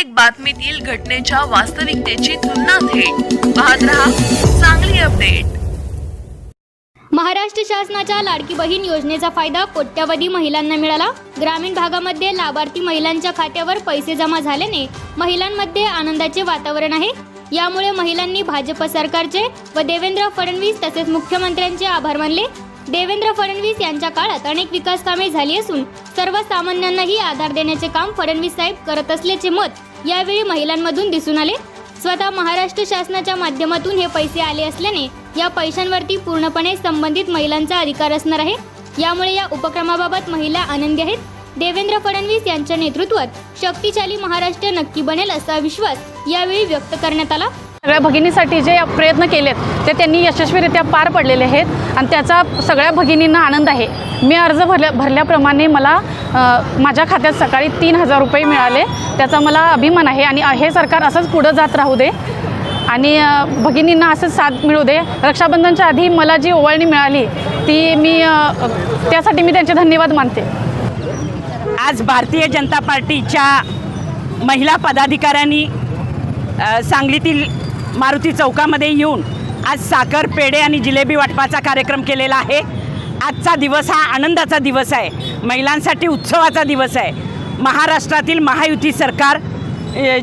प्रत्येक बातमीतील घटनेच्या वास्तविकतेची तुलना थेट. पाहत रहा चांगली अपडेट. महाराष्ट्र शासनाच्या लाडकी बहीण योजनेचा फायदा कोट्यवधी महिलांना मिळाला. ग्रामीण भागामध्ये लाभार्थी महिलांच्या खात्यावर पैसे जमा झाल्याने महिलांमध्ये आनंदाचे वातावरण आहे. यामुळे महिलांनी भाजप सरकारचे व देवेंद्र फडणवीस तसेच मुख्यमंत्र्यांचे आभार मानले. देवेंद्र फडणवीस यांच्या काळात अनेक विकास कामे झाली असून सर्वसामान्यांनाही आधार देण्याचे काम फडणवीस साहेब करत असल्याचे मत यावेळी महिलांमधून दिसून आले. स्वतः महाराष्ट्र शासनाच्या माध्यमातून हे पैसे आले असल्याने या पैशांवरती पूर्णपणे संबंधित महिलांचा अधिकार असणार आहे. यामुळे या उपक्रमाबाबत महिला आनंदी आहेत. देवेंद्र फडणवीस यांच्या नेतृत्वात शक्तिशाली महाराष्ट्र नक्की बनेल असा विश्वास यावेळी व्यक्त करण्यात आला. सगळ्या भगिनीसाठी जे प्रयत्न केलेत ते त्यांनी यशस्वीरित्या पार पडलेले आहेत आणि त्याचा सगळ्या भगिनींना आनंद आहे. मी अर्ज भरल्या भरल्याप्रमाणे मला माझ्या खात्यात सकाळी तीन हजार रुपये मिळाले. त्याचा मला अभिमान आहे आणि हे सरकार असंच पुढं जात राहू दे. आणि भगिनींना असंच साथ मिळू दे. रक्षाबंधनच्या आधी मला जी ओवाळणी मिळाली ती मी त्यासाठी मी त्यांचे धन्यवाद मानते. आज भारतीय जनता पार्टीच्या महिला पदाधिकाऱ्यांनी सांगलीतील मारुती चौकामध्ये येऊन आज साखर पेढे आणि जिलेबी वाटपाचा कार्यक्रम केलेला आहे. आजचा दिवस हा आनंदाचा दिवस आहे. महिलांसाठी उत्सवाचा दिवस आहे. महाराष्ट्रातील महायुती सरकार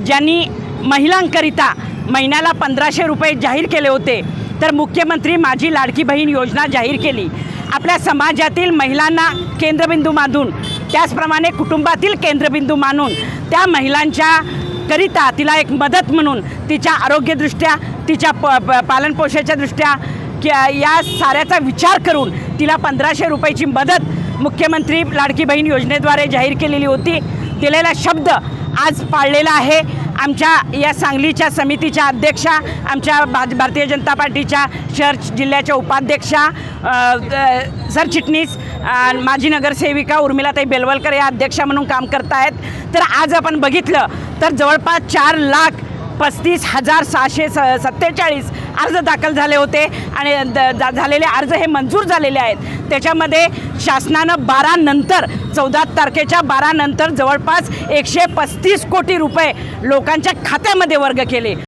ज्यांनी महिलांकरिता महिन्याला पंधराशे रुपये जाहीर केले होते तर मुख्यमंत्री माझी लाडकी बहीण योजना जाहीर केली. आपल्या समाजातील महिलांना केंद्रबिंदू मानून त्याचप्रमाणे कुटुंबातील केंद्रबिंदू मानून त्या महिलांच्या करिता तिला एक मदत म्हणून तिच्या आरोग्यदृष्ट्या तिच्या प प- पालनपोषणाच्या दृष्ट्या कि या साऱ्याचा विचार करून तिला पंधराशे रुपयाची मदत मुख्यमंत्री लाडकी बहीण योजनेद्वारे जाहीर केलेली होती. दिलेला शब्द आज पाळलेला आहे. आमच्या या सांगलीच्या समितीच्या अध्यक्षा आमच्या भा- भारतीय जनता पार्टीच्या शहर जिल्ह्याच्या उपाध्यक्षा सरचिटणीस माजी नगरसेविका उर्मिलाताई बेलवलकर या अध्यक्षा म्हणून काम करत आहेत तर आज आपण बघितलं तर जवळपास चार लाख पस्तीस हजार सहाशे स सत्तेचाळीस अर्ज दाखल झाले होते आणि द- झालेले अर्ज हे मंजूर झालेले आहेत. त्याच्यामध्ये शासनानं बारा नंतर चौदा तारखेच्या बारा नंतर जवळपास एकशे पस्तीस कोटी रुपये लोकांच्या खात्यामध्ये वर्ग केले.